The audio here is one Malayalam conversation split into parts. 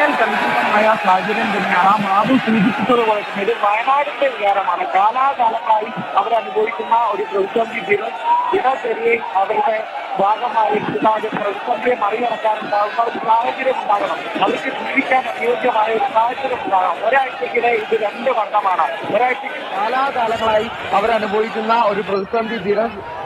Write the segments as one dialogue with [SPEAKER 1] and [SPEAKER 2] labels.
[SPEAKER 1] വളരെയേറെ കലുഷിതമായ സാഹചര്യം തന്നെയാണ്. ആ മാധു സൂചിപ്പിച്ചതുപോലെ തന്നെ ഇത് വയനാടിന്റെ വികാരമാണ്. കാലാകാലമായി അവരനുഭവിക്കുന്ന ഒരു പ്രതിസന്ധി ദിന ദിനചര്യയിൽ അവരുടെ ഭാഗമായിരിക്കുന്ന ഒരു പ്രതിസന്ധിയെ മറികടക്കാനുണ്ടാകുന്ന ഒരു സാഹചര്യം ഉണ്ടാകണം. അവർക്ക് ജീവിക്കാൻ അനുയോജ്യമായ ഒരു സാഹചര്യം ഉണ്ടാകണം. ഒരാഴ്ചക്കിടെ ഇത് രണ്ട് വട്ടമാണ്. ഒരാഴ്ചക്ക് കാലാകാലങ്ങളായി അവരനുഭവിക്കുന്ന ഒരു പ്രതിസന്ധി ദിന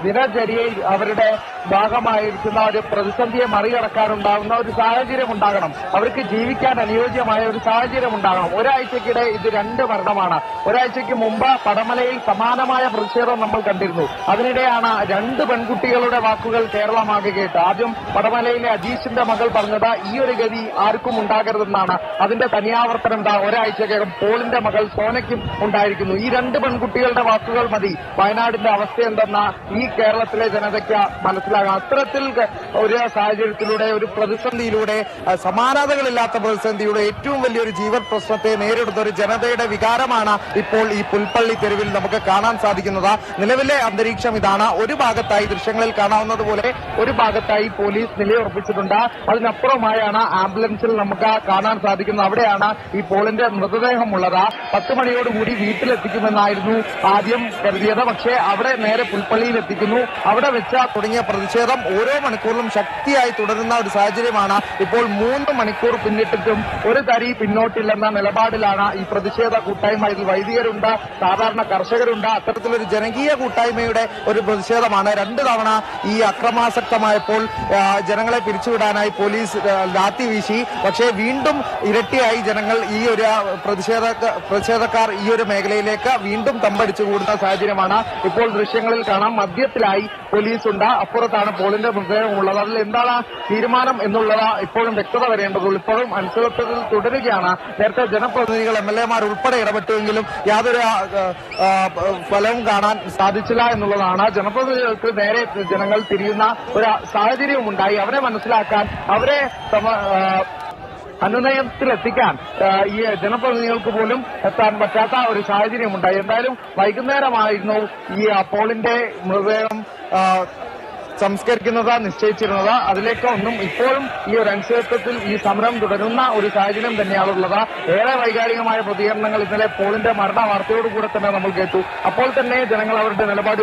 [SPEAKER 1] ദിനചര്യയിൽ അവരുടെ ഭാഗമായിരിക്കുന്ന ഒരു പ്രതിസന്ധിയെ മറികടക്കാനുണ്ടാകുന്ന ഒരു സാഹചര്യം ഉണ്ടാകണം. അവർക്ക് ജീവിക്കാൻ അനുയോജ്യമായ ഒരു സാഹചര്യം ഉണ്ടാകണം. ഒരാഴ്ചക്കിടെ ഇത് രണ്ട് മരണമാണ് ഒരാഴ്ചയ്ക്ക് മുമ്പ് പടമലയിൽ സമാനമായ പ്രതിഷേധം നമ്മൾ കണ്ടിരുന്നു. അതിനിടെയാണ് രണ്ട് പെൺകുട്ടികളുടെ വാക്കുകൾ കേരളമാകെ കേട്ട് ആദ്യം പടമലയിലെ അജീഷിന്റെ മകൾ പറഞ്ഞത് ഈ ഒരു ഗതി ആർക്കും ഉണ്ടാകരുതെന്നാണ്. അതിന്റെ തനിയാവർത്തനം എന്താ ഒരാഴ്ചക്കകം പോളിന്റെ മകൾ സോനയ്ക്കും ഉണ്ടായിരിക്കുന്നു. ഈ രണ്ട് പെൺകുട്ടികളുടെ വാക്കുകൾ മതി. വയനാടിന്റെ അവസ്ഥ എന്തെന്ന ഈ കേരളത്തിലെ ജനതയ്ക്ക് മനസ്സിലാകാം. അത്തരത്തിൽ ഒരു സാഹചര്യത്തിലൂടെ ഒരു പ്രതിസന്ധിയിലൂടെ സമാനതകളില്ലാത്ത പ്രതിസന്ധിയുടെ ഏറ്റവും വലിയൊരു ജീവൻ പ്രശ്നത്തെ നേരിടുന്ന ഒരു ജനതയുടെ വികാരമാണ് ഇപ്പോൾ ഈ പുൽപ്പള്ളി തെരുവിൽ നമുക്ക് കാണാൻ സാധിക്കുന്നത്. നിലവിലെ അന്തരീക്ഷം ഇതാണ്. ഒരു ഭാഗത്തായി ദൃശ്യങ്ങളിൽ കാണാവുന്നത് പോലെ ഒരു ഭാഗത്തായി പോലീസ് നിലയുറപ്പിച്ചിട്ടുണ്ട്. അതിനപ്പുറമായാണ് ആംബുലൻസിൽ നമുക്ക് കാണാൻ സാധിക്കുന്നത്. അവിടെയാണ് ഈ പോളിന്റെ മൃതദേഹം ഉള്ളത് പത്ത് മണിയോടുകൂടി വീട്ടിലെത്തിക്കുമെന്നായിരുന്നു ആദ്യം കരുതിയത്. പക്ഷേ അവിടെ നേരെ പുൽപ്പള്ളിയിൽ എത്തിക്കുന്നു. അവിടെ വെച്ച തുടങ്ങിയ പ്രതിഷേധം ഓരോ മണിക്കൂറിലും ശക്തിയായി തുടരുന്ന ഒരു സാഹചര്യമാണ് ഇപ്പോൾ മൂന്ന് മണിക്കൂർ പിന്നിട്ടിട്ടും ഒരു തരി പിന്നോട്ടില്ലെന്ന നിലപാടിലാണ് ഈ പ്രതിഷേധ കൂട്ടായ്മ. ഇതിൽ വൈദികരുണ്ട് സാധാരണ കർഷകരുണ്ട്. അത്തരത്തിലൊരു ജനകീയ കൂട്ടായ്മയുടെ ഒരു പ്രതിഷേധമാണ്. രണ്ട് തവണ ഈ അക്രമാസക്തമായപ്പോൾ ജനങ്ങളെ പിരിച്ചുവിടാനായി പോലീസ് ലാത്തി വീശി. പക്ഷേ വീണ്ടും ഇരട്ടിയായി ജനങ്ങൾ ഈ ഒരു പ്രതിഷേധ പ്രതിഷേധക്കാർ ഈ ഒരു മേഖലയിലേക്ക് വീണ്ടും തമ്പടിച്ചു കൂടുന്ന സാഹചര്യമാണ്. ഇപ്പോൾ ദൃശ്യങ്ങളിൽ കാണാം മധ്യത്തിലായി പോലീസ് ഉണ്ട് അപ്പുറത്താണ് പോളിന്റെ മൃതദേഹം ഉള്ളത് അതിൽ എന്താണ് തീരുമാനം എന്നുള്ളത് ഇപ്പോഴും വ്യക്തത വരേണ്ടതുള്ളൂ. ഇപ്പോഴും അനിശ്ചിതത്വത്തിൽ തുടരുകയാണ്. നേരത്തെ ജനപ്രതിനിധികൾ എം എൽ എമാർ ഉൾപ്പെടെ ഇടപെട്ടുവെങ്കിലും യാതൊരു ഫലവും കാണാൻ സാധിച്ചില്ല എന്നുള്ളതാണ്. ജനപ്രതിനിധികൾക്ക് നേരെ ജനങ്ങൾ തിരിയുന്ന ഒരു സാഹചര്യവും ഉണ്ടായി. അവരെ മനസ്സിലാക്കാൻ അവരെ അനുനയത്തിലെത്തിക്കാൻ ഈ ജനപ്രതിനിധികൾക്ക് പോലും എത്താൻ പറ്റാത്ത ഒരു സാഹചര്യമുണ്ടായി എന്തായാലും വൈകുന്നേരമായിരുന്നു ഈ പോളിന്റെ മൃതദേഹം സംസ്കരിക്കുന്നത് നിശ്ചയിച്ചിരുന്നത്. അതിലേക്ക് ഒന്നും ഇപ്പോഴും ഈ ഒരു അനിശ്ചിതത്വത്തിൽ ഈ സമരം തുടരുന്ന ഒരു സാഹചര്യം തന്നെയാണുള്ളത് ഏറെ വൈകാരികമായ പ്രതികരണങ്ങൾ ഇന്നലെ പോളിന്റെ മരണ വാർത്തയോടുകൂടെ തന്നെ നമ്മൾ കേട്ടു. അപ്പോൾ തന്നെ ജനങ്ങൾ അവരുടെ നിലപാട്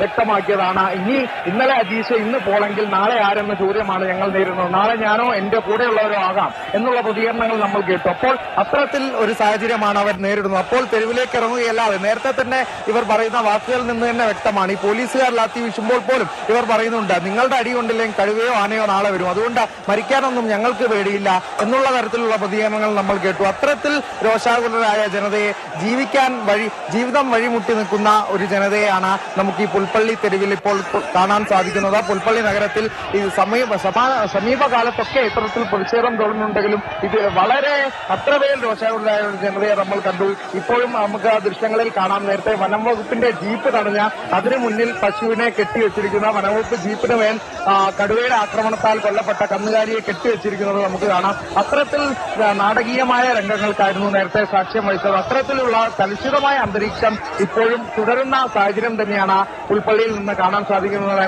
[SPEAKER 1] വ്യക്തമാക്കിയതാണ്. ഇനി ഇന്നലെ അജീഷ് ഇന്ന് പോളെങ്കിൽ നാളെ ആരെന്ന ചോദ്യമാണ് ഞങ്ങൾ നേരിടുന്നത്. നാളെ ഞാനോ എന്റെ കൂടെയുള്ളവരോ ആകാം എന്നുള്ള പ്രതികരണങ്ങൾ നമ്മൾ കേട്ടു. അപ്പോൾ അത്തരത്തിൽ ഒരു സാഹചര്യമാണ് അവർ നേരിടുന്നത്. അപ്പോൾ തെരുവിലേക്ക് ഇറങ്ങുകയല്ലാതെ നേരത്തെ തന്നെ ഇവർ പറയുന്ന വാക്കുകളിൽ നിന്ന് തന്നെ വ്യക്തമാണ്. ഈ പോലീസുകാർ ലാത്തി വീശുമ്പോൾ പോലും ഇവർ പറയുന്നുണ്ട് നിങ്ങളുടെ അടി കൊണ്ടില്ലെങ്കിൽ കഴിവയോ ആനയോ നാളെ വരും. അതുകൊണ്ട് മരിക്കാനൊന്നും ഞങ്ങൾക്ക് പേടിയില്ല. എന്നുള്ള തരത്തിലുള്ള പ്രതികരണങ്ങൾ നമ്മൾ കേട്ടു. അത്തരത്തിൽ രോഷാകുലരായ ജനതയെ ജീവിക്കാൻ വഴി ജീവിതം വഴിമുട്ടി നിൽക്കുന്ന ഒരു ജനതയാണ് നമുക്ക് ഈ പുൽപ്പള്ളി തെരുവിൽ ഇപ്പോൾ കാണാൻ സാധിക്കുന്നത്. പുൽപ്പള്ളി നഗരത്തിൽ ഈ സമീപ സമാ- സമീപകാലത്തൊക്കെ ഇത്തരത്തിൽ പ്രതിഷേധം തോന്നുന്നുണ്ടെങ്കിലും ഇത് വളരെ അത്രമേൽ രോഷാകുലരായ ഒരു ജനതയെ നമ്മൾ കണ്ടു. ഇപ്പോഴും നമുക്ക് ആ ദൃശ്യങ്ങളിൽ കാണാം. നേരത്തെ വനം വകുപ്പിന്റെ ജീപ്പ് തടഞ്ഞ അതിനു മുന്നിൽ പശുവിനെ കെട്ടിവെച്ചിരിക്കുന്ന വനംവകുപ്പ് ജീപ്പിന് മേൽ കടുവയുടെ ആക്രമണത്താൽ കൊല്ലപ്പെട്ട കന്നുകാലിയെ കെട്ടിവെച്ചിരിക്കുന്നത് നമുക്ക് കാണാം. അത്തരത്തിൽ നാടകീയമായ രംഗങ്ങൾക്കായിരുന്നു നേരത്തെ സാക്ഷ്യം വഹിച്ചത്. അത്തരത്തിലുള്ള കലുഷിതമായ അന്തരീക്ഷം ഇപ്പോഴും തുടരുന്ന സാഹചര്യം തന്നെയാണ് പുൽപ്പള്ളിയിൽ നിന്ന് കാണാൻ സാധിക്കുന്നത്.